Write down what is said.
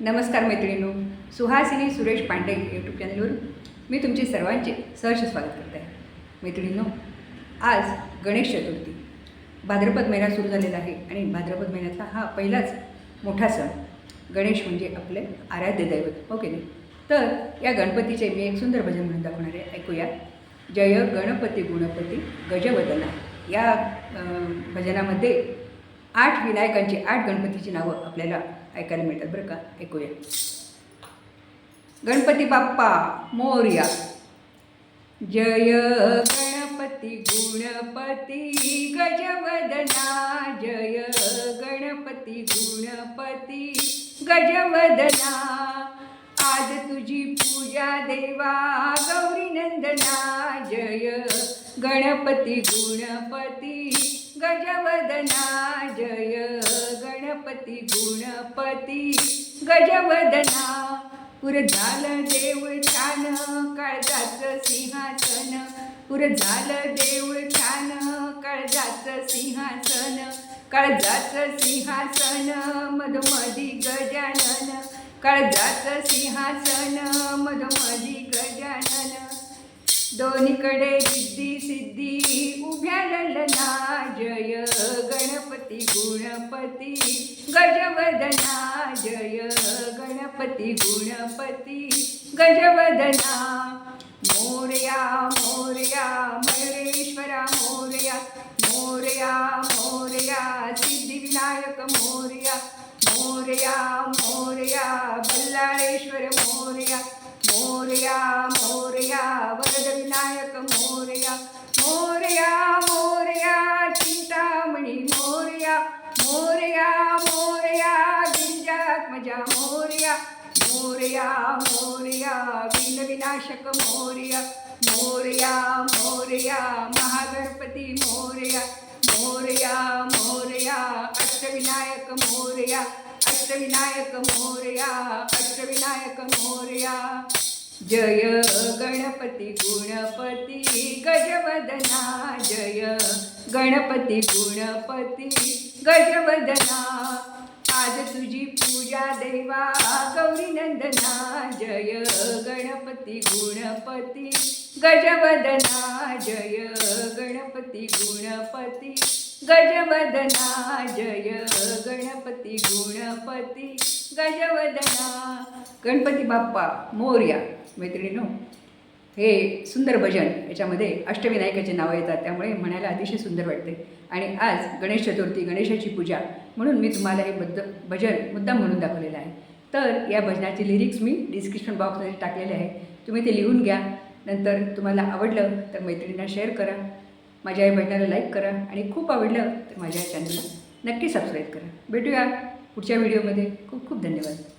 नमस्कार मैत्रिणींनो. सुहासिनी सुरेश पांडे यूट्यूब चॅनलवर मी तुमचे सर्वांचे सहर्ष स्वागत करते. आहे मैत्रिणींनो आज गणेश चतुर्थी. भाद्रपद महिना सुरू झालेला आहे आणि भाद्रपद महिन्यातला हा पहिलाच मोठा सण. गणेश म्हणजे आपले आराध्य दैवत हो ओके नाही? तर या गणपतीचे मी एक सुंदर भजन म्हणून दाखवणार आहे. ऐकूया. जय गणपती गुणपती गजवदना. या भजनामध्ये आठ विनायकांची आठ गणपतीची नावं आपल्याला ऐकायला मिळतात बरं का? ऐकूया. गणपती बाप्पा मोर्या. जय गणपती गुणपती गजवदना. जय गणपती गुणपती गजवदना. आज तुझी पूजा देवा गौरी नंदना. जय गणपती गुणपती गजवदना. गणपती गुणपती गजवदना. पुर झालं देव छान काळजाचं सिंहासन. पुर झालं देव छान काळजाचं सिंहासन. काळजाचं सिंहासन मधुमधी गजानन. काळजाचं सिंहासन मधुमधी गजानन. दोन्हीकडे सिद्धी सिद्धी उभ्या ललना जय. गणपती गुणपती गजवदना जय गणपती गुणपती गजवदना. मोरया मोरया मयुरेश्वरा मोरया मोरया मोरया सिद्धिविनायक मोरया. मोरया मोरया बल्लाळेश्वर मोरया. मोरया मोरया वरदविनायक मोर्या मोरया. मोरया मोरया मोरया मोरया गिरिजात्मजा मोरया मोरया मोरया विनविनाशक मोर्या मोरया मोरया मोरया महागणपती मोरया मोरया मोरया अष्टविनायक मोरया अष्टविनायक मोरया अष्टविनायक मोरया। जय गणपती गुणपती गजवदना गणपती गुणपती गजवदना. आज तुझी पूजा देवा. गौरी नंदना. जय गणपती गुणपती गजवदना. जय गणपती गुणपती गजवदना. जय गणपती गुणपती गजवदना. गणपती बाप्पा मोर्या मैत्रिणीनो. हे सुंदर भजन याच्यामध्ये अष्टविनायकाचे नावं येतात त्यामुळे म्हणायला अतिशय सुंदर वाटते. आणि आज गणेश चतुर्थी गणेशाची पूजा म्हणून मी तुम्हाला हे बद्द भजन मुद्दाम म्हणून दाखवलेलं आहे. तर या भजनाचे लिरिक्स मी डिस्क्रिप्शन बॉक्समध्ये टाकलेले आहे. तुम्ही ते लिहून घ्या. नंतर तुम्हाला आवडलं तर मैत्रिणींना शेअर करा. माझ्या या भजनाला लाईक करा. आणि खूप आवडलं तर माझ्या या चॅनलला नक्की सबस्क्राईब करा. भेटूया पुढच्या व्हिडिओमध्ये खूप खूप धन्यवाद.